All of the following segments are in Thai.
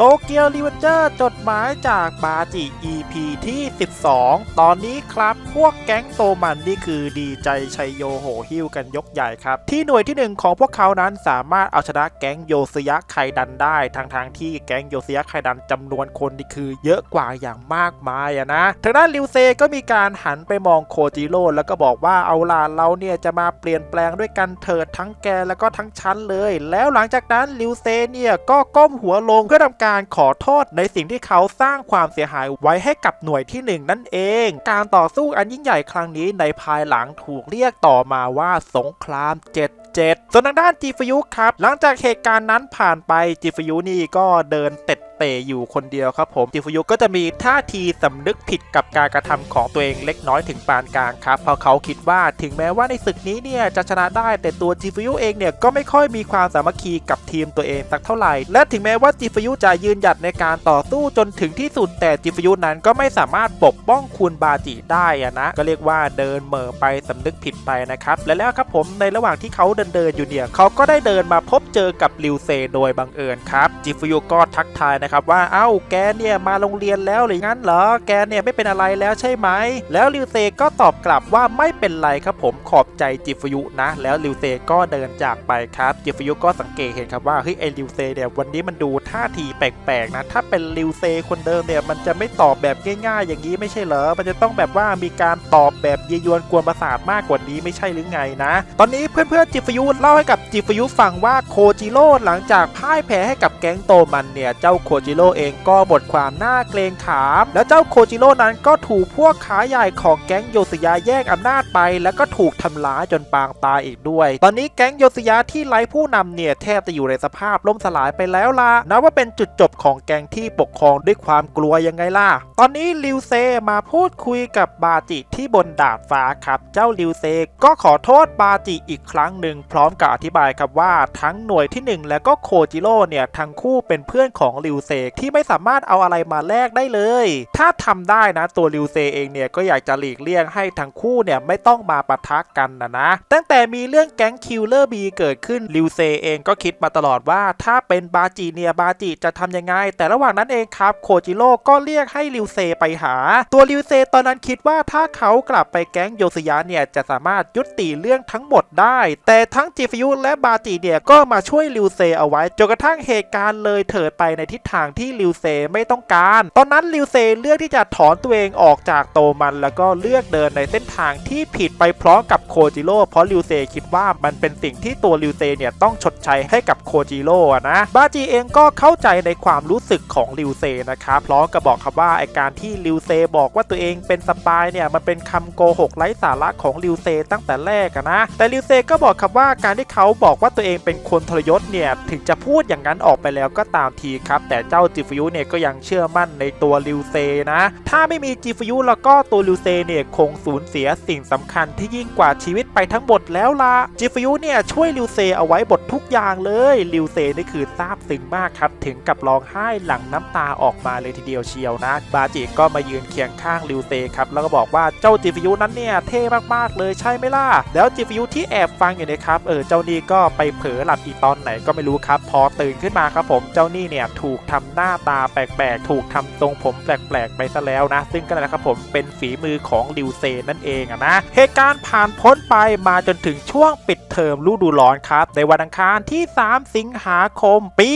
โตเกียวรีเวนเจอร์จดหมายจากบาจิ EP ที่ 12 ตอนนี้ครับพวกแก๊งโตมันนี่คือดีใจชัยโยโหหิ้วกันยกใหญ่ครับ ที่หน่วยที่หนึ่งของพวกเขานั้นสามารถเอาชนะแก๊งโยซยะไคดันได้ทางทางที่แก๊งโยซยะไคดันจำนวนคนนี่คือเยอะกว่าอย่างมากมายอะนะทางด้านริวเซก็มีการหันไปมองโคจิโร่แล้วก็บอกว่าเอาล่ะเราเนี่ยจะมาเปลี่ยนแปลงด้วยกันเถิดทั้งแกแล้วก็ทั้งชั้นเลย แล้วหลังจากนั้นริวเซเนี่ยก็ก้มหัวลงเพื่อทำการการขอโทษในสิ่งที่เขาสร้างความเสียหายไว้ให้กับหน่วยที่หนึ่งนั่นเอง การต่อสู้อันยิ่งใหญ่ครั้งนี้ในภายหลังถูกเรียกต่อมาว่าสงครามเจ็ดเจ็ดส่วนทางด้านจีฟยุครับ หลังจากเหตุการณ์นั้นผ่านไปจีฟยุนี่ก็เดินเต็ด เตะอยู่คนเดียวครับผมจีฟยุก็จะมีท่าทีสำนึกผิดกับการกระทำของตัวเองเล็กน้อยถึงปานกลางครับเพราะเขาคิดว่าถึงแม้ว่าในศึกนี้เนี่ยจะชนะได้ แต่ตัวจีฟยุเองเนี่ยก็ไม่ค่อยมีความสามัคคีกับทีมตัวเองสักเท่าไหร่ และถึงแม้ว่าจีฟยุจะยืนหยัดในการต่อสู้จนถึงที่สุดแต่จีฟยุนั้นก็ไม่สามารถปกป้องคุณบาจิได้อะนะ ก็เรียกว่าเดินเหม่อไปสำนึกผิดไปนะครับและแล้วครับผมในระหว่างที่เขาเดินเดินอยู่เนี่ยเขาก็ได้เดินมาพบเจอกับริวเซโดยบังเอิญครับจิฟยุก็ทักทายนะครับว่าเอ้าแกเนี่ยมาโรงเรียนแล้วหรืองั้นเหรอแกเนี่ยไม่เป็นอะไรแล้วใช่ไหม แล้วริวเซก็ตอบกลับว่าไม่เป็นไรครับผมขอบใจจิฟยุนะ แล้วริวเซก็เดินจากไปครับ จิฟยุก็สังเกตเห็นครับว่าเฮ้ยไอริวเซเนี่ยวันนี้มันดูท่าทีแปลกๆนะถ้าเป็นริวเซคนเดิมเนี่ยมันจะไม่ตอบแบบง่าย ๆ อย่างนี้ไม่ใช่เหรอมันจะต้องแบบว่ามีการตอบแบบเยยวนกวนประสาทมากกว่านี้ไม่ใช่หรือไงนะ ตอนนี้เพื่อนๆจิฟยุเล่าให้กับจิฟยุฟังว่าโคจิโร่หลังจากพ่ายแพ้ให้กับแก๊งโตมันเนี่ยเจ้าโคจิโร่เองก็บทความน้าเกรงขาม แล้วเจ้าโคจิโร่นั้นก็ถูกพวกขาใหญ่ของแก๊งโยสยาแย่งอำนาจไป แล้วก็ถูกทำร้ายจนปางตายอีกด้วย ตอนนี้แก๊งโยสยาที่ไร้ผู้นำเนี่ยแทบจะอยู่ในสภาพล่มสลายไปแล้วล่ะนับว่าเป็นจุดจบของแก๊งที่ปกครองด้วยความกลัวยังไงล่ะ ตอนนี้ลิวเซมาพูดคุยกับบาจิที่บนดาดฟ้าครับ เจ้าลิวเซก็ขอโทษบาจิอีกครั้งหนึ่งพร้อมกับอธิบายครับว่าทั้งหน่วยที่ 1 และก็โคจิโร่เนี่ยทั้งคู่เป็นเพื่อนของลิวเซที่ไม่สามารถเอาอะไรมาแลกได้เลย ถ้าทำได้นะตัวลิวเซเองเนี่ยก็อยากจะหลีกเลี่ยงให้ทั้งคู่เนี่ยไม่ต้องมาปะทะกันนะนะ ตั้งแต่มีเรื่องแก๊งคิลเลอร์บีเกิดขึ้นลิวเซเองก็คิดมาตลอดว่า ถ้าเป็นบาจิเนียบาจิจะทำยังไง แต่ระหว่างนั้นเองครับโคจิโร่ก็เรียกให้ลิวเซไปหา ตัวลิวเซตอนนั้นคิดว่าถ้าเขากลับไปแก๊งโยสยาเนี่ยจะสามารถยุติเรื่องทั้งหมดได้ แต่ทั้งจิฟยุและบาจิเนี่ยก็มาช่วยลิวเซเอาไว้จนกระทั่งเหตุการณ์เลยเถิดไปในทิศทางที่ลิวเซไม่ต้องการ ตอนนั้นลิวเซเลือกที่จะถอนตัวเองออกจากโตมัน แล้วก็เลือกเดินในเส้นทางที่ผิดไปพร้อมกับโคจิโร่เพราะลิวเซคิดว่ามันเป็นสิ่งที่ตัวลิวเซเนี่ยต้องชดใช้ให้กับโคจิโร่นะบาจิเองก็เข้าใจในความรู้สึกของลิวเซนะครับพร้อมกับบอกครับว่าไอการที่ลิวเซบอกว่าตัวเองเป็นสปายเนี่ยมันเป็นคำโกหกไร้สาระของลิวเซตั้งแต่แรกนะ แต่ลิวเซก็บอกครับว่าการที่เขาบอกว่าตัวเองเป็นคนทรยศเนี่ยถึงจะพูดอย่างนั้นออกไปแล้วก็ตามทีครับ แต่เจ้าจิฟยุเนี่ยก็ยังเชื่อมั่นในตัวลิวเซนะ ถ้าไม่มีจิฟยุแล้วก็ตัวลิวเซเนี่ยคงสูญเสียสิ่งสำคัญที่ยิ่งกว่าชีวิตไปทั้งหมดแล้วล่ะจิฟยุเนี่ยช่วยลิวเซเอาไว้บททุกอย่างเลยลิวเซนี่คือซาบซึ้งมากครับถึงกับร้องไห้หลั่งน้ำตาออกมาเลยทีเดียวเชียวนะ บาจิก็มายืนเคียงข้างลิวเซครับแล้วก็บอกว่าเจ้าจิฟยุนั้นเนี่ยเท่มากๆเลยใช่ไหมล่ะแล้วจิฟยุที่แอบฟังอยู่นะครับเออเจ้านี่ก็ไปเผลอหลับอีตอนไหนก็ไม่รู้ครับ พอตื่นขึ้นมาครับผมเจ้านี่เนี่ยถูกทำหน้าตาแปลกๆ ถูกทำทรงผมแปลกๆ ไปซะแล้วนะ ซึ่งก็นั่นแหละครับผมเป็นฝีมือของลิวเซนั่นเองอะนะ เหตุการณ์ผ่านพ้นไปมาจนถึงช่วงปิดเทอมฤดูร้อนครับ ในวันอังคารที่ 3 สิงหาคม ปี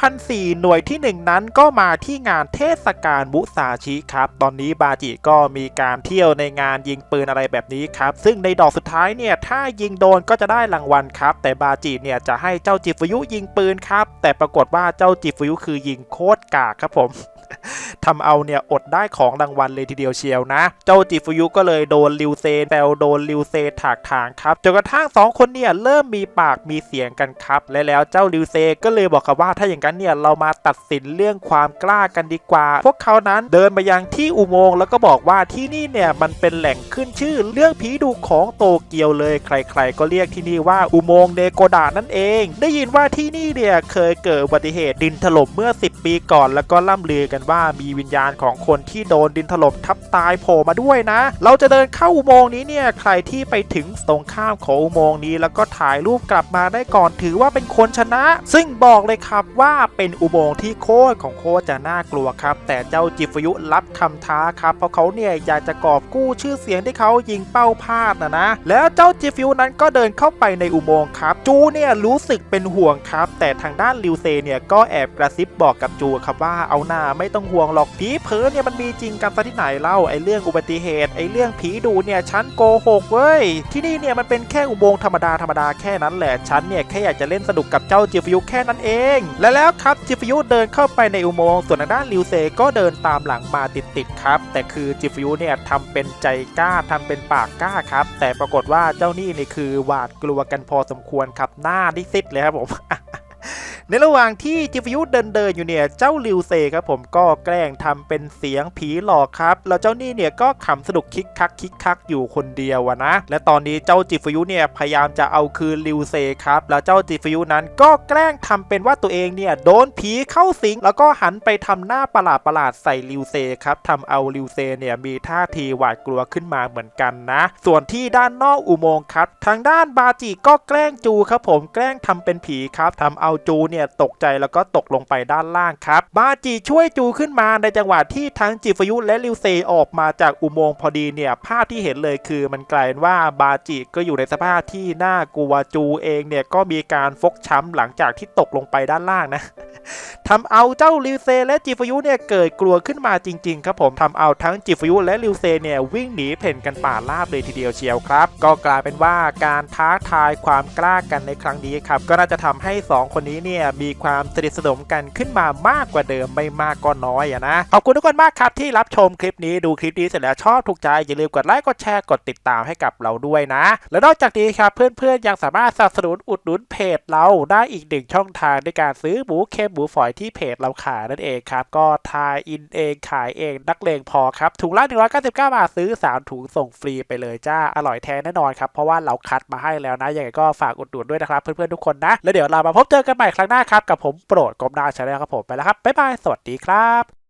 2004 หน่วยที่ 1 นั้นก็มาที่งานเทศกาลบุซาชิครับ ตอนนี้บาจิก็มีการเที่ยวในงานยิงปืนอะไรแบบนี้ครับ ซึ่งในดอกสุดท้ายเนี่ย ถ้ายิงโดนก็จะได้รางวัลครับ แต่บาจิเนี่ยจะให้เจ้าจิฟยุยิงปืนครับ แต่ปรากฏว่าเจ้าจิฟยุคือยิงโคตรกากครับผม ทำเอาเนี่ยอดได้ของรางวัลเลยทีเดียวเชียวนะ เจ้าจิฟุยุก็เลยโดนลิวเซแปลโดนลิวเซถากถางครับจนกระทั่งสองคนเนี่ยเริ่มมีปากมีเสียงกันครับ และแล้วเจ้าลิวเซก็เลยบอกครับว่าถ้าอย่างนั้นเนี่ยเรามาตัดสินเรื่องความกล้ากันดีกว่า พวกเขานั้นเดินมายังที่อุโมงค์แล้วก็บอกว่าที่นี่เนี่ยมันเป็นแหล่งขึ้นชื่อเรื่องผีดุของโตเกียวเลย ใคร ๆ ก็เรียกที่นี่ว่าอุโมงค์เนโกดะนั่นเอง ได้ยินว่าที่นี่เนี่ยเคยเกิดอุบัติเหตุดินถล่มเมื่อ 10 ปีก่อน แล้วก็ล่ำลือกันว่ามีวิญญาณของคนที่โดนดินถล่มทับตายโผล่มาด้วยนะ เราจะเดินเข้าอุโมงค์นี้เนี่ยใครที่ไปถึงตรงข้ามของอุโมงค์นี้ แล้วก็ถ่ายรูปกลับมาได้ก่อนถือว่าเป็นคนชนะ ซึ่งบอกเลยครับว่าเป็นอุโมงค์ที่โคตรของโคตรจะน่ากลัวครับ แต่เจ้าจิฟยุรับคำท้าครับเพราะเขาเนี่ยอยากจะกอบกู้ชื่อเสียงที่เขายิงเป้าพลาดนะนะ แล้วเจ้าจิฟยุนั้นก็เดินเข้าไปในอุโมงค์ครับจูเนี่ยรู้สึกเป็นห่วงครับ แต่ทางด้านลิวเซเนี่ยก็แอบกระซิบบอกกับจูครับว่าเอาหน้าไม่ต้องห่วงหรอกผีเพ้อเนี่ยมันมีจริงกันซะที่ไหนเล่าไอ้เรื่องอุบัติเหตุไอ้เรื่องผีดูเนี่ยฉันโกหกเว้ยที่นี่เนี่ยมันเป็นแค่อุโมงค์ธรรมดาธรรมดาแค่นั้นแหละฉันเนี่ยแค่อยากจะเล่นสนุกกับเจ้าจิฟยุแค่นั้นเอง และแล้วครับจิฟยุเดินเข้าไปในอุโมงค์ส่วนทางด้านลิวเซก็เดินตามหลังมาติดๆครับ แต่คือจิฟยุเนี่ยทำเป็นใจกล้าทำเป็นปากกล้าครับ แต่ปรากฏว่าเจ้านี่นี่คือหวาดกลัวกันพอสมควรครับหน้าดิซิดเลยครับผม ในระหว่างที่จิฟยุเดินเดินอยู่เนี่ยเจ้าลิวเซครับผมก็แกล้งทำเป็นเสียงผีหลอกครับ แล้วเจ้านี่เนี่ยก็ขำสนุกคิกคักคิกคักอยู่คนเดียวอะนะ และตอนนี้เจ้าจิฟยุเนี่ยพยายามจะเอาคืนลิวเซครับ แล้วเจ้าจิฟยุนั้นก็แกล้งทำเป็นว่าตัวเองเนี่ยโดนผีเข้าสิง แล้วก็หันไปทำหน้าประหลาดประหลาดๆใส่ลิวเซครับทำเอาลิวเซเนี่ยมีท่าทีหวาดกลัวขึ้นมาเหมือนกันนะ ส่วนที่ด้านนอกอุโมงค์ครับ ทางด้านบาจิก็แกล้งจูครับผมแกล้งทำเป็นผีครับทำเอาจูเนี่ยตกใจแล้วก็ตกลงไปด้านล่างครับ บาจิช่วยจูขึ้นมาในจังหวะที่ทั้งจิฟยุและลิวเซออกมาจากอุโมงค์พอดีเนี่ยภาพที่เห็นเลยคือมันกลายเป็นว่าบาจิก็อยู่ในสภาพที่น่ากลัวจูเองเนี่ยก็มีการฟกช้ำหลังจากที่ตกลงไปด้านล่างนะทำเอาเจ้าลิวเซและจิฟยุเนี่ยเกิดกลัวขึ้นมาจริงๆครับผมทำเอาทั้งจิฟยุและลิวเซเนี่ยวิ่งหนีเพ่นกันป่าราบเลยทีเดียวเชียวครับ ก็กลายเป็นว่าการท้าทายความกล้ากันในครั้งนี้ครับก็น่าจะทำให้ 2 คนนี้เนี่ยมีความสนิทสนมกันขึ้นมามากกว่าเดิมไม่มากก็น้อยอะนะขอบคุณทุกคนมากครับที่รับชมคลิปนี้ดูคลิปนี้เสร็จแล้วชอบถูกใจอย่าลืมกดไลค์กดแชร์กดติดตามให้กับเราด้วยนะ และนอกจากนี้ครับเพื่อนๆยังสามารถสนับสนุนอุดหนุนเพจเราได้อีกหนึ่งช่องทางด้วยการซื้อหมูเค็มหมูฝอยที่เพจเราขายนั่นเองครับก็ทายอินเองขายเองนักเลงพอครับถุงละ199บาทซื้อ 3 ถุงส่งฟรีไปเลยจ้าอร่อยแท้แน่นอนครับเพราะว่าเราคัดมาให้แล้วนะยังไงก็ฝากอุดหนุนด้วยนะครับเพื่อนๆทุกคนนะแล้วเดี๋ยวเรามาพบเจอกันใหม่ครั้งหน้าครับ กับผมโปรดกรมดาชาแนลครับผมไปแล้วครับบ๊ายบายสวัสดีครับ